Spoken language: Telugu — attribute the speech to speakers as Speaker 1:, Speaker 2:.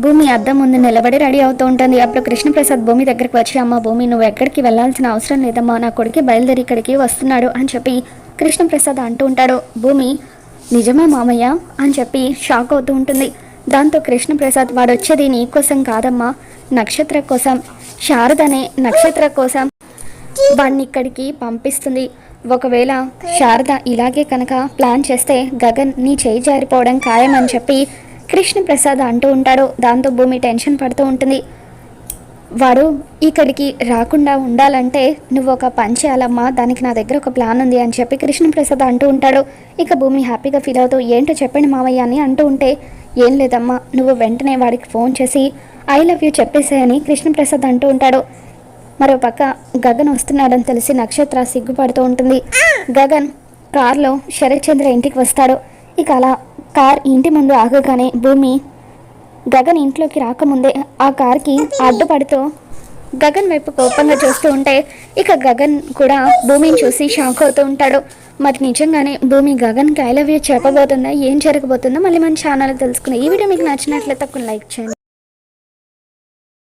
Speaker 1: భూమి అద్దం ముందు నిలబడి రెడీ అవుతూ ఉంటుంది. అప్పుడు కృష్ణప్రసాద్ భూమి దగ్గరికి వచ్చి అమ్మ భూమి నువ్వు ఎక్కడికి వెళ్ళాల్సిన అవసరం లేదమ్మా నా కొడుకు బయలుదేరి ఇక్కడికి వస్తున్నాడు అని చెప్పి కృష్ణప్రసాద్ అంటూ ఉంటాడు. భూమి నిజమా మామయ్య? అని చెప్పి షాక్ అవుతూ ఉంటుంది. దాంతో కృష్ణప్రసాద్ వాడు వచ్చేది నీ కోసం కాదమ్మా నక్షత్ర కోసం. శారదనే నక్షత్ర కోసం వాడిని ఇక్కడికి పంపిస్తుంది. ఒకవేళ శారద ఇలాగే కనుక ప్లాన్ చేస్తే గగన్ నీ చేయి జారిపోవడం ఖాయమని చెప్పి కృష్ణప్రసాద్ అంటూ ఉంటాడు. దాంతో భూమి టెన్షన్ పడుతూ ఉంటుంది. వాడు ఇక్కడికి రాకుండా ఉండాలంటే నువ్వు ఒక పని చేయాలమ్మా. దానికి నా దగ్గర ఒక ప్లాన్ ఉంది అని చెప్పి కృష్ణప్రసాద్ అంటూ ఉంటాడు. ఇక భూమి హ్యాపీగా ఫీల్ అవుతూ ఏంటో చెప్పండి మావయ్య అని అంటూ ఉంటే ఏం లేదమ్మా. నువ్వు వెంటనే వాడికి ఫోన్ చేసి ఐ లవ్ యూ చెప్పేసేయని కృష్ణప్రసాద్ అంటూ ఉంటాడు. మరో పక్క గగన్ వస్తున్నాడని తెలిసి నక్షత్ర సిగ్గుపడుతూ ఉంటుంది. గగన్ కార్లో శరత్చంద్ర ఇంటికి వస్తాడు. ఇక అలా కార్ ఇంటి ముందు ఆగగానే భూమి గగన్ ఇంట్లోకి రాకముందే ఆ కార్కి అడ్డుపడుతూ గగన్ వైపు కోపంగా చూస్తూ ఉంటే ఇక గగన్ కూడా భూమిని చూసి షాక్ అవుతూ ఉంటాడు. మరి నిజంగానే భూమి గగన్కి ఐ లవ్ యూ చెప్పబోతుందా? ఏం జరగబోతుందో మళ్ళీ మన ఛానల్ తెలుసుకుందాం. ఈ వీడియో మీకు నచ్చినట్లయితే ఒక లైక్ చేయండి.